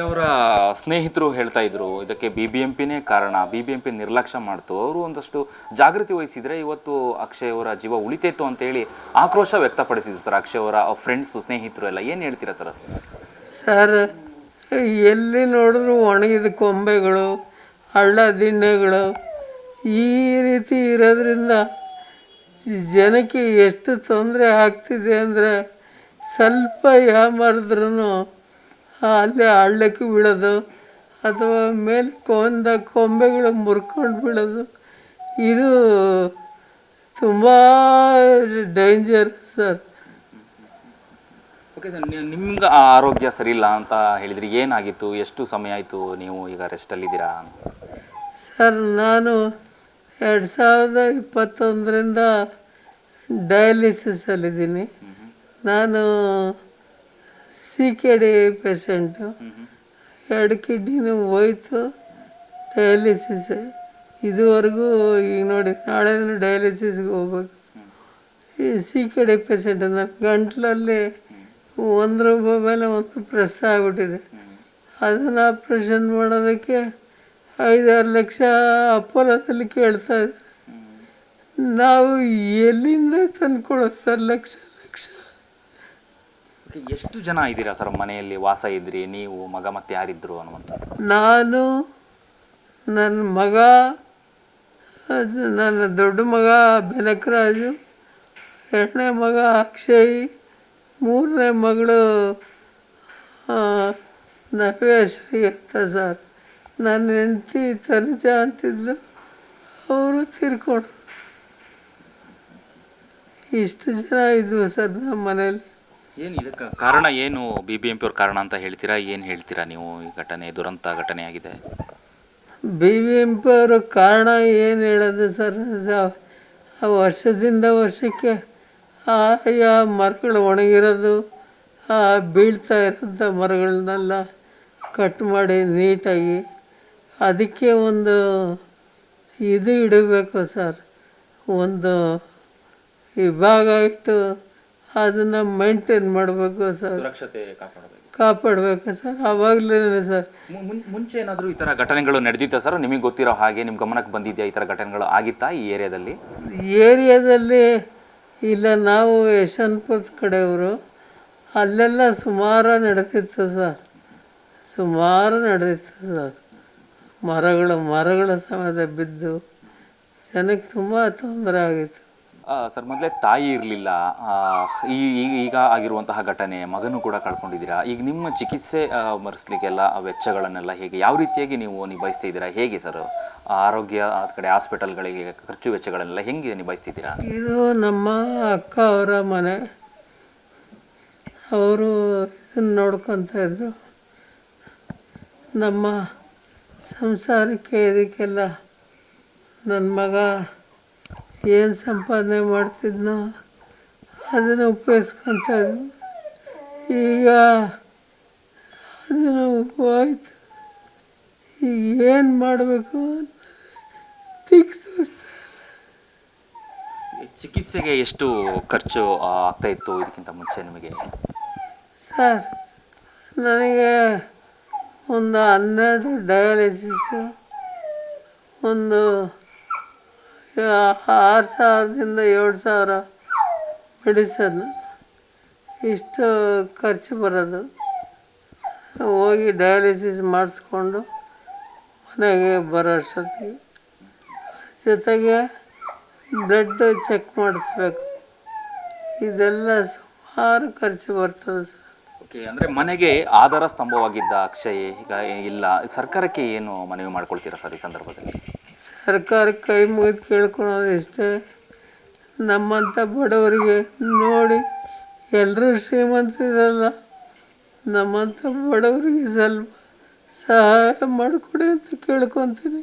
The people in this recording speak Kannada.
ಅವರ ಸ್ನೇಹಿತರು ಹೇಳ್ತಾ ಇದ್ರು, ಇದಕ್ಕೆ ಬಿ ಬಿ ಎಂ ಪಿನೇ ಕಾರಣ ಬಿ ಬಿ ಎಂ ಪಿ ನಿರ್ಲಕ್ಷ್ಯ ಮಾಡ್ತು. ಅವರು ಒಂದಷ್ಟು ಜಾಗೃತಿ ವಹಿಸಿದ್ರೆ ಇವತ್ತು ಅಕ್ಷಯ್ ಅವರ ಜೀವ ಉಳಿತೈತು ಅಂತ ಹೇಳಿ ಆಕ್ರೋಶ ವ್ಯಕ್ತಪಡಿಸಿದ್ರು ಸರ್ ಅಕ್ಷಯ್ ಅವರ ಫ್ರೆಂಡ್ಸು ಸ್ನೇಹಿತರು ಎಲ್ಲ. ಏನು ಹೇಳ್ತೀರಾ ಸರ್? ಸರ್, ಎಲ್ಲಿ ನೋಡಿದ್ರು ಒಣಗಿದ ಕೊಂಬೆಗಳು, ಹಳ್ಳ ದಿಣ್ಣೆಗಳು ಈ ರೀತಿ ಇರೋದ್ರಿಂದ ಜನಕ್ಕೆ ಎಷ್ಟು ತೊಂದರೆ ಆಗ್ತಿದೆ ಅಂದರೆ ಸ್ವಲ್ಪ ಯಾಮಾರಿದ್ರೂ ಅಲ್ಲೇ ಹಳ್ಳಕ್ಕೆ ಬೀಳೋದು ಅಥವಾ ಮೇಲೆ ಕೊಂದ ಕೊಂಬೆಗಳು ಮುರ್ಕೊಂಡು ಬೀಳೋದು ಇದು ತುಂಬ ಡೇಂಜರ್ ಸರ್ ಓಕೆ ಸರ್ ನಿಮ್ಗೆ ಆರೋಗ್ಯ ಸರಿ ಇಲ್ಲ ಅಂತ ಹೇಳಿದ್ರಿ ಏನಾಗಿತ್ತು ಎಷ್ಟು ಸಮಯ ಆಯಿತು ನೀವು ಈಗ ರೆಸ್ಟಲ್ಲಿದ್ದೀರಾ ಸರ್ ನಾನು ಎರಡು ಸಾವಿರದ ಇಪ್ಪತ್ತೊಂದರಿಂದ ಡಯಾಲಿಸಿಸಲ್ಲಿದ್ದೀನಿ ನಾನು ಸಿ ಕೆ ಡಿ ಪೇಷಂಟು. ಎರಡು ಕಿಡ್ನಿನೂ ಹೋಯ್ತು. ಡಯಾಲಿಸಿಸ್. ಇದುವರೆಗೂ ಈಗ ನೋಡಿ ನಾಳೆ ಡಯಾಲಿಸಿಸ್ಗೆ ಹೋಗ್ಬೇಕು. ಈ ಸಿ ಕೆ ಡಿ ಪೇಷಂಟ್ ನನ್ನ ಗಂಟ್ಲಲ್ಲಿ ಮೇಲೆ ಒಂದು ಪ್ರೆಸ್ ಆಗಿಬಿಟ್ಟಿದೆ. ಅದನ್ನು ಆಪ್ರೇಷನ್ ಮಾಡೋದಕ್ಕೆ ಐದಾರು ಲಕ್ಷ ಅಪೋಲೋದಲ್ಲಿ ಕೇಳ್ತಾ ಇದ್ದಾರೆ. ನಾವು ಎಲ್ಲಿಂದ ತಂದ್ಕೊಡೋದು ಸರ್ ಲಕ್ಷ? ಎಷ್ಟು ಜನ ಇದ್ದೀರಾ ಸರ್ ಮನೆಯಲ್ಲಿ ವಾಸ ಇದ್ರಿ, ನೀವು, ಮಗ ಮತ್ತೆ ಯಾರಿದ್ರು ಅನ್ನುವಂಥ ನಾನು ನನ್ನ ಮಗ, ಅದು ನನ್ನ ದೊಡ್ಡ ಮಗ ಬೆನಕರಾಜು, ಎರಡನೇ ಮಗ ಅಕ್ಷಯ್, ಮೂರನೇ ಮಗಳು ನವ್ಯಶ್ರೀ ಅಂತ ಸರ್. ನನ್ನ ಹೆಂಡತಿ ತನುಜ ಅಂತಿದ್ಲು, ಅವರು ತಿರ್ಕೊಂಡ್ರು. ಇಷ್ಟು ಜನ ಇದ್ವು ಸರ್ ನಮ್ಮ ಮನೇಲಿ ಏನು ಇದಕ್ಕೆ ಕಾರಣ ಏನು? ಬಿ ಬಿ ಎಂ ಪಿ ಅವ್ರ ಕಾರಣ ಅಂತ ಹೇಳ್ತೀರಾ? ಏನು ಹೇಳ್ತೀರಾ ನೀವು? ಈ ಘಟನೆ, ದುರಂತ ಘಟನೆ ಆಗಿದೆ. ಬಿ ಬಿ ಎಂ ಪಿ ಅವರ ಕಾರಣ ಏನು ಹೇಳೋದು ಸರ್? ವರ್ಷದಿಂದ ವರ್ಷಕ್ಕೆ ಆಯಾ ಮರಗಳು ಒಣಗಿರೋದು, ಆ ಬೀಳ್ತಾ ಇರೋಂಥ ಮರಗಳನ್ನೆಲ್ಲ ಕಟ್ ಮಾಡಿ ನೀಟಾಗಿ ಅದಕ್ಕೆ ಒಂದು ಇದು ಇಡಬೇಕು ಸರ್. ಒಂದು ವಿಭಾಗ ಇಟ್ಟು ಅದನ್ನು ಮೈಂಟೈನ್ ಮಾಡಬೇಕು ಸರ್. ಸುರಕ್ಷತೆ ಕಾಪಾಡಬೇಕು. ಕಾಪಾಡಬೇಕು ಸರ್. ಆವಾಗಲೇ ಸರ್. ಮುಂಚೆ ಏನಾದರೂ ಈ ಥರ ಘಟನೆಗಳು ನಡೆದಿತ್ತಾ ಸರ್? ನಿಮಗೆ ಗೊತ್ತಿರೋ ಹಾಗೆ ನಿಮ್ಮ ಗಮನಕ್ಕೆ ಬಂದಿದೆಯಾ ಈ ಥರ ಘಟನೆಗಳು ಆಗಿತ್ತಾ ಈ ಏರಿಯಾದಲ್ಲಿ? ಏರಿಯಾದಲ್ಲಿ ಇಲ್ಲ ನಾವು ಯಶವಂತಪುರದ ಕಡೆಯವರು. ಅಲ್ಲೆಲ್ಲ ಸುಮಾರು ನಡೆದಿತ್ತು ಸರ್. ಸುಮಾರು ನಡೆದಿತ್ತು ಸರ್. ಮರಗಳು ಮರಗಳ ಸಮೇತ ಬಿದ್ದು ಜನಕ್ಕೆ ತುಂಬ ತೊಂದರೆ ಆಗಿತ್ತು. ಸರ್ ಮೊದಲೇ ತಾಯಿ ಇರಲಿಲ್ಲ. ಈ ಈಗ ಆಗಿರುವಂತಹ ಘಟನೆ ಮಗನೂ ಕೂಡ ಕಳ್ಕೊಂಡಿದ್ದೀರಾ? ಈಗ ನಿಮ್ಮ ಚಿಕಿತ್ಸೆ ಆ, ಮರೆಸ್ಲಿಕ್ಕೆಲ್ಲ ಆ ವೆಚ್ಚಗಳನ್ನೆಲ್ಲ ಹೇಗೆ ಯಾವ ರೀತಿಯಾಗಿ ನೀವು ನಿಭಾಯಿಸ್ತಿದ್ದೀರಾ? ಹೇಗೆ ಸರ್? ಆರೋಗ್ಯ ಆ ಕಡೆ ಹಾಸ್ಪಿಟಲ್ಗಳಿಗೆ ಖರ್ಚು ವೆಚ್ಚಗಳನ್ನೆಲ್ಲ ಹೆಂಗೆ ನಿಭಾಯಿಸ್ತಿದ್ದೀರಾ? ಇದು ನಮ್ಮ ಅಕ್ಕ ಅವರ ಮನೆ. ಅವರು ನೋಡ್ಕೊತ ಇದ್ರು. ನಮ್ಮ ಸಂಸಾರಕ್ಕೆ ಇದಕ್ಕೆಲ್ಲ ನನ್ನ ಮಗ ಏನು ಸಂಪಾದನೆ ಮಾಡ್ತಿದ್ನೋ? ಅದನ್ನು ಉಪಯೋಗಿಸ್ಕೊತ ಈಗ ಅದನ್ನು ಹೋಯ್ತು. ಈಗ ಏನು ಮಾಡಬೇಕು ಚಿಕಿತ್ಸೆಗೆ ಎಷ್ಟು ಖರ್ಚು ಆಗ್ತಾ ಇತ್ತು ಇದಕ್ಕಿಂತ ಮುಂಚೆ ನಿಮಗೆ? ಸರ್ ನನಗೆ ಒಂದು ಹನ್ನೆರಡು ಡಯಾಲಿಸಿಸು ಒಂದು ಆರು ಸಾವಿರದಿಂದ ಏಳು ಸಾವಿರ ಮೆಡಿಸನ್ ಇಷ್ಟು ಖರ್ಚು ಬರೋದು. ಹೋಗಿ ಡಯಾಲಿಸಿಸ್ ಮಾಡಿಸ್ಕೊಂಡು ಮನೆಗೆ ಬರೋ ಅಷ್ಟೊತ್ತಿಗೆ. ಜೊತೆಗೆ ಬ್ಲಡ್ ಚೆಕ್ ಮಾಡಿಸ್ಬೇಕು. ಇದೆಲ್ಲ ಸುಮಾರು ಖರ್ಚು ಬರ್ತದೆ ಸರ್. ಓಕೆ, ಅಂದರೆ ಮನೆಗೆ ಆಧಾರ ಸ್ತಂಭವಾಗಿದ್ದ ಅಕ್ಷಯ ಈಗ ಇಲ್ಲ, ಸರ್ಕಾರಕ್ಕೆ ಏನು ಮನವಿ ಮಾಡ್ಕೊಳ್ತೀರಾ ಸರ್ ಈ ಸಂದರ್ಭದಲ್ಲಿ? ಸರ್ಕಾರಕ್ಕೆ ಕೈ ಮುಗಿದು ಕೇಳ್ಕೊಳೋದು ಇಷ್ಟೇ ನಮ್ಮಂಥ ಬಡವರಿಗೆ ನೋಡಿ ಎಲ್ಲರೂ ಶ್ರೀಮಂತರಿರಲ್ಲ ನಮ್ಮಂಥ ಬಡವರಿಗೆ ಸ್ವಲ್ಪ ಸಹಾಯ ಮಾಡಿಕೊಡಿ ಅಂತ ಕೇಳ್ಕೊತೀನಿ.